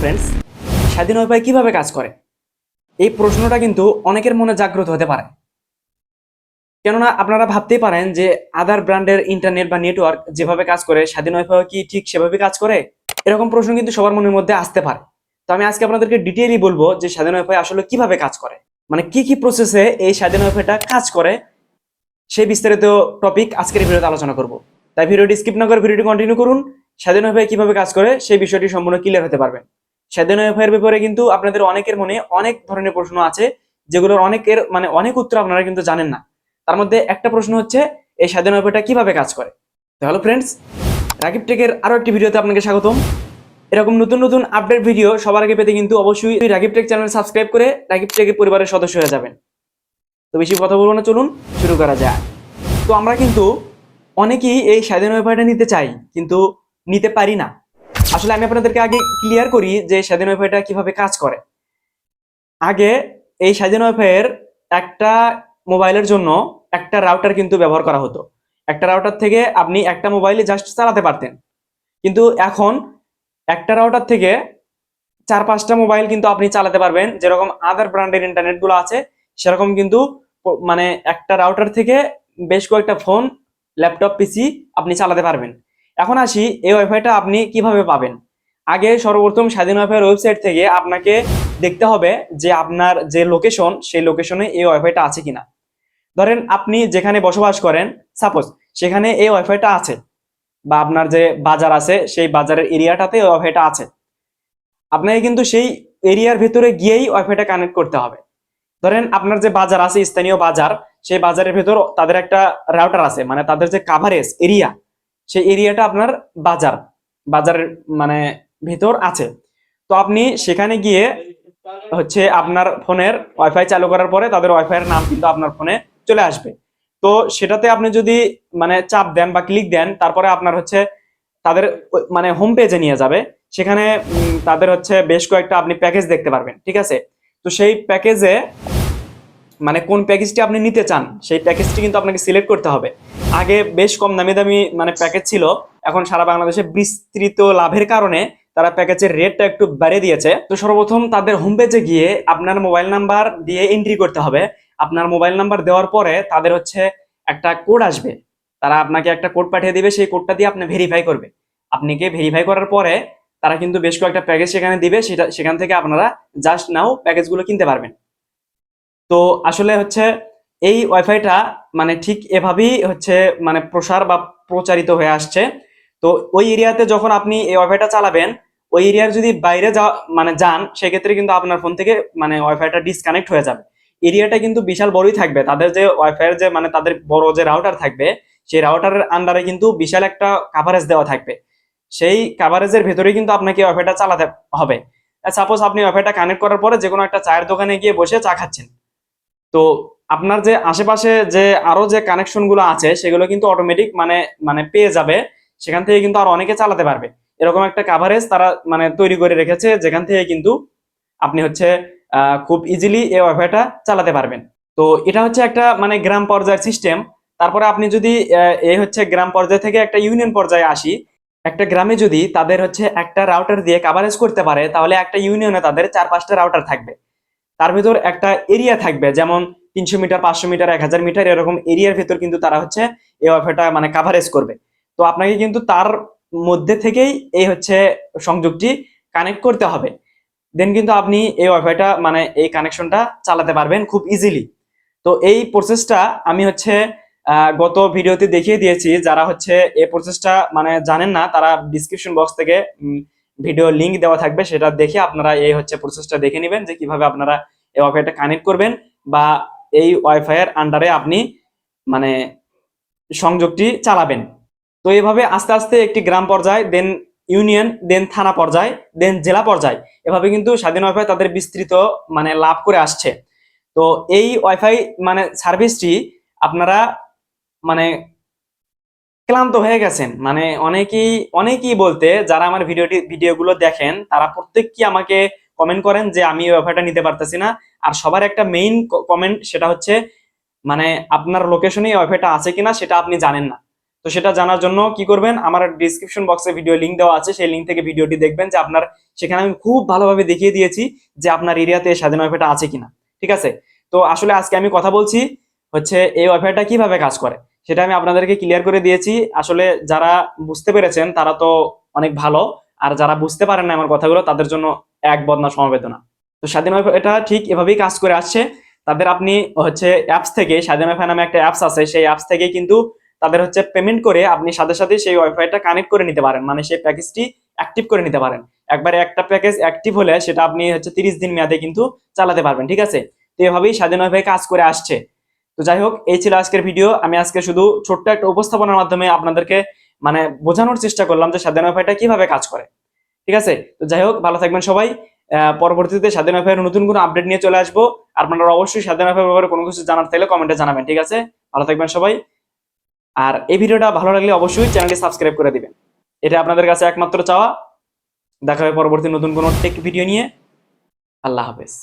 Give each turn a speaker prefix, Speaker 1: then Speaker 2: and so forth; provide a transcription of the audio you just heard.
Speaker 1: Friends স্বাধীন উপায় কীভাবে কাজ করে? এই প্রশ্নটা কিন্তু অনেকের মনে জাগ্রত হতে পারে। কেননা আপনারা ভাবতেই পারেন যে আদার ব্র্যান্ডের ইন্টারনেট বা নেটওয়ার্ক যেভাবে কাজ করে, স্বাধীন ওয়াইফাই কি ঠিক সেভাবে কাজ করে? এরকম প্রশ্ন কিন্তু সবার মনের মধ্যে আসতে পারে। তো আমি আজকে আপনাদেরকে ডিটেইলি বলব যে স্বাধীন ওয়াইফাই আসলে কীভাবে কাজ করে। মানে কি কি প্রসেসে এই স্বাধীন ওয়াইফাইটা কাজ করে সেই বিস্তারিত টপিক আজকের ভিডিওতে আলোচনা করব। তাই ভিডিওটি স্কিপ না করে ভিডিওটি কন্টিনিউ করুন। স্বাধীন ওয়াইফাই কীভাবে কাজ করে, সেই বিষয়টি সম্পূর্ণ ক্লিয়ার হতে পারবেন। স্বাধীন ওয়াইফাইয়ের ব্যাপারে কিন্তু আপনাদের অনেকের মনে অনেক ধরনের প্রশ্ন আছে, যেগুলোর অনেকের মানে অনেক উত্তর আপনারা কিন্তু জানেন না। তার মধ্যে একটা প্রশ্ন হচ্ছে, এই স্বাধীন ওয়াইফাইটা কীভাবে কাজ করে? হ্যালো ফ্রেন্ডস রাকিব টেকের আরও একটি ভিডিওতে আপনাকে স্বাগতম। এরকম নতুন নতুন আপডেট ভিডিও সবার আগে পেতে কিন্তু অবশ্যই রাকিব টেক চ্যানেল সাবস্ক্রাইব করে রাকিব টেকের পরিবারের সদস্য হয়ে যাবেন। তো বেশি কথা বলব না, চলুন শুরু করা যায় তো আমরা কিন্তু অনেকেই এই স্বাধীন ওয়াইফাইটা নিতে চাই, কিন্তু নিতে পারি না। আসলে আমি আপনাদেরকে আগে ক্লিয়ার করি যে স্বাধীন ওয়াইফাইটা কীভাবে কাজ করে। আগে এই স্বাধীন ওয়াইফাইয়ের একটা মোবাইলের জন্য একটা রাউটার কিন্তু ব্যবহার করা হতো। একটা রাউটার থেকে আপনি একটা মোবাইলে জাস্ট চালাতে পারতেন। কিন্তু এখন একটা রাউটার থেকে চার পাঁচটা মোবাইল কিন্তু আপনি চালাতে পারবেন। যেরকম আদার ব্র্যান্ডের ইন্টারনেটগুলো আছে, সেরকম কিন্তু মানে একটা রাউটার থেকে বেশ কয়েকটা ফোন ল্যাপটপ পিসি আপনি চালাতে পারবেন। এখন আসি এই ওয়াইফাইটা আপনি কীভাবে পাবেন। আগে সর্বপ্রথম স্বাধীন ওয়াইফাইয়ের ওয়েবসাইট থেকে আপনাকে দেখতে হবে যে আপনার যে লোকেশন সেই লোকেশনে এই ওয়াইফাইটা আছে কিনা। ধরেন আপনি যেখানে বসবাস করেন সাপোজ সেখানে এই ওয়াইফাইটা আছে বা আপনার যে বাজার আছে, সেই বাজারের এরিয়াটাতে ওয়াইফাইটা আছে। আপনাকে কিন্তু সেই এরিয়ার ভেতরে গিয়েই ওয়াইফাইটা কানেক্ট করতে হবে। ধরেন আপনার যে বাজার আছে, স্থানীয় বাজার, সেই বাজারের ভেতর তাদের একটা রাউটার আছে মানে তাদের যে কাভারেজ এরিয়া সেই এরিয়াটা আপনার বাজার, বাজারের মানে ভেতর আছে। তো আপনি সেখানে গিয়ে হচ্ছে আপনার ফোনের ওয়াইফাই চালু করার পরে তাদের ওয়াইফাই এর নাম কিন্তু আপনার ফোনে চলে আসবে। তো সেটাতে আপনি যদি মানে চাপ দেন বা ক্লিক দেন, তারপরে আপনার হচ্ছে তাদের মানে হোম পেজে নিয়ে যাবে। সেখানে তাদের হচ্ছে বেশ কয়েকটা আপনি প্যাকেজ দেখতে পারবেন, ঠিক আছে? তো সেই প্যাকেজে মানে কোন প্যাকেজটি আপনি নিতে চান, সেই প্যাকেজটি কিন্তু আপনাকে সিলেক্ট করতে হবে। আগে বেশ কম দামি দামি মানে প্যাকেজ ছিল, এখন সারা বাংলাদেশে বিস্তৃত লাভের কারণে তারা প্যাকেজের রেটটা একটু বাড়িয়ে দিয়েছে। তো সর্বপ্রথম তাদের হোম পেজে গিয়ে আপনার মোবাইল নাম্বার দিয়ে এন্ট্রি করতে হবে। আপনার মোবাইল নাম্বার দেওয়ার পরে তাদের হচ্ছে একটা কোড আসবে। তারা আপনাকে একটা কোড পাঠিয়ে দিবে, সেই কোডটা দিয়ে আপনি ভেরিফাই করবে। আপনি গিয়ে ভেরিফাই করার পরে তারা কিন্তু বেশ কয়েকটা প্যাকেজ সেখানে দিবে, সেটা সেখান থেকে আপনারা জাস্ট নাও প্যাকেজগুলো কিনতে পারবেন। তো আসলে হচ্ছে এই ওয়াইফাইটা মানে ঠিক এভাবেই হচ্ছে মানে প্রসার বা প্রচারিত হয়ে আসছে। তো ওই এরিয়াতে যখন আপনি এই ওয়াইফাইটা চালাবেন, ওই এরিয়ার যদি বাইরে যা মানে যান, সেক্ষেত্রে কিন্তু আপনার ফোন থেকে মানে ওয়াইফাইটা ডিসকানেক্ট হয়ে যাবে। এরিয়াটা কিন্তু বিশাল বড়ই থাকবে। তাদের যে ওয়াইফাইয়ের যে মানে তাদের বড় যে রাউটার থাকবে, সেই রাউটারের আন্ডারে কিন্তু বিশাল একটা কাভারেজ দেওয়া থাকবে। সেই কাভারেজের ভেতরে কিন্তু আপনাকে ওয়াইফাইটা চালাতে হবে। সাপোজ আপনি ওয়াইফাইটা কানেক্ট করার পরে যে কোনো একটা চায়ের দোকানে গিয়ে বসে চা খাচ্ছেন। তো আপনার যে আশেপাশে যে আরও যে কানেকশনগুলো আছে, সেগুলো কিন্তু অটোমেটিক মানে মানে পেয়ে যাবে। সেখান থেকে কিন্তু আর অনেকে চালাতে পারবে। এরকম একটা কাভারেজ তারা মানে তৈরি করে রেখেছে, যেখান থেকে কিন্তু আপনি হচ্ছে খুব ইজিলি এই ওয়াইফাইটা চালাতে পারবেন। তো এটা হচ্ছে একটা মানে গ্রাম পর্যায়ের সিস্টেম তারপরে আপনি যদি এই হচ্ছে গ্রাম পর্যায় থেকে একটা ইউনিয়ন পর্যায়ে আসি, একটা গ্রামে যদি তাদের হচ্ছে একটা রাউটার দিয়ে কাভারেজ করতে পারে, তাহলে একটা ইউনিয়নে তাদের চার পাঁচটা রাউটার থাকবে। তার ভিতর একটা এরিয়া থাকবে, যেমন তিনশো মিটার, পাঁচশো মিটার, এক হাজার মিটার, এরকম এরিয়ার ভেতর কিন্তু তারা হচ্ছে এই ওয়াইফাইটা মানে কাভারেজ করবে। তো আপনাকে কিন্তু তার মধ্যে থেকেই এই হচ্ছে সংযোগটি কানেক্ট করতে হবে। দেন কিন্তু আপনি এই ওয়াইফাইটা মানে এই কানেকশনটা চালাতে পারবেন খুব ইজিলি তো এই প্রসেসটা আমি হচ্ছে গত ভিডিওতে দেখিয়ে দিয়েছি, যারা হচ্ছে এই প্রসেসটা মানে জানেন না, তারা ডিসক্রিপশন বক্স থেকে ভিডিও লিংক দেওয়া থাকবে, সেটা দেখে আপনারা এই হচ্ছে প্রসেসটা দেখে নেবেন যে কীভাবে আপনারা এই ওয়াইফাইটা কানেক্ট করবেন বা এই ওয়াইফাই এর আন্ডারে আপনি মানে সংযোগটি চালাবেন। তো এইভাবে আস্তে আস্তে একটি গ্রাম পর্যায় দেন ইউনিয়ন দেন থানা পর্যায় দেন জেলা পর্যায়, এভাবে কিন্তু স্বাধীন ওয়াইফাই তাদের বিস্তৃত মানে লাভ করে আসছে। তো এই ওয়াইফাই মানে সার্ভিসটি আপনারা মানে ক্লান্ত হয়ে গেছেন। মানে অনেকেই অনেকেই বলতে, যারা আমার ভিডিওটি, ভিডিওগুলো দেখেন, তারা প্রত্যেককে আমাকে কমেন্ট করেন যে, আমি ওয়াইফাইটা নিতে পারতেছি না। আর সবার একটা মেইন কমেন্ট সেটা হচ্ছে মানে আপনার লোকেশনে ওয়াইফাইটা আছে কিনা, সেটা আপনি জানেন না। তো সেটা জানার জন্য কি করবেন? আমার ডিসক্রিপশন বক্সে ভিডিও লিংক দেওয়া আছে, সেই লিংক থেকে ভিডিওটি দেখবেন যে, আপনার, সেখানে আমি খুব ভালোভাবে দেখিয়ে দিয়েছি যে, আপনার এরিয়াতে স্বাধীন ওয়াইফাইটা আছে কিনা। ঠিক আছে? তো আসলে আজকে আমি কথা বলছি হচ্ছে, এই ওয়াইফাইটা কীভাবে কাজ করে? সেটা আমি আপনাদেরকে ক্লিয়ার করে দিয়েছি। আসলে যারা বুঝতে পেরেছেন, তারা তো অনেক ভালো। আর যারা বুঝতে পারেন না আমার কথাগুলো, তাদের জন্য এক বদনা সমবেদনা। তো স্বাধীন এটা ঠিক এভাবেই কাজ করে আসছে। তাদের আপনি হচ্ছে অ্যাপস থেকে, স্বাধীন ওয়াইফাই নামে একটা অ্যাপস আছে, সেই অ্যাপস থেকে কিন্তু তাদের হচ্ছে পেমেন্ট করে আপনি সাথে সাথে সেই ওয়াইফাইটা কানেক্ট করে নিতে পারেন। মানে সেই প্যাকেজটি অ্যাক্টিভ করে নিতে পারেন। একবারে একটা প্যাকেজ অ্যাক্টিভ হলে সেটা আপনি হচ্ছে তিরিশ দিন মেয়াদে কিন্তু চালাতে পারবেন, ঠিক আছে? তো এভাবেই স্বাধীন ওয়াইফাই কাজ করে আসছে। তো যাই হোক এই ছিল আজকের ভিডিও। আমি আজকে শুধু ছোট্ট একটা উপস্থাপনার মাধ্যমে আপনাদেরকে মানে বোঝানোর চেষ্টা করলাম যে স্বাধীন ওয়াইফাইটা কীভাবে কাজ করে। ঠিক আছে? তো যাই হোক ভালো থাকবেন সবাই। পরবর্তীতে স্বাধীন ওয়াইফাইয়ের নতুন কোনো আপডেট নিয়ে চলে আসব। আপনারা অবশ্যই স্বাধীন ওয়াইফাই ব্যাপারে কোনো কিছু জানার থাকলে কমেন্টে জানাবেন, ঠিক আছে? ভালো থাকবেন সবাই। আর এই ভিডিওটা ভালো লাগলে অবশ্যই চ্যানেলটি সাবস্ক্রাইব করে দিবেন। এটা আপনাদের কাছে একমাত্র চাওয়া। দেখা হবে পরবর্তী নতুন কোনো টেক ভিডিও নিয়ে। আল্লাহ হাফেজ।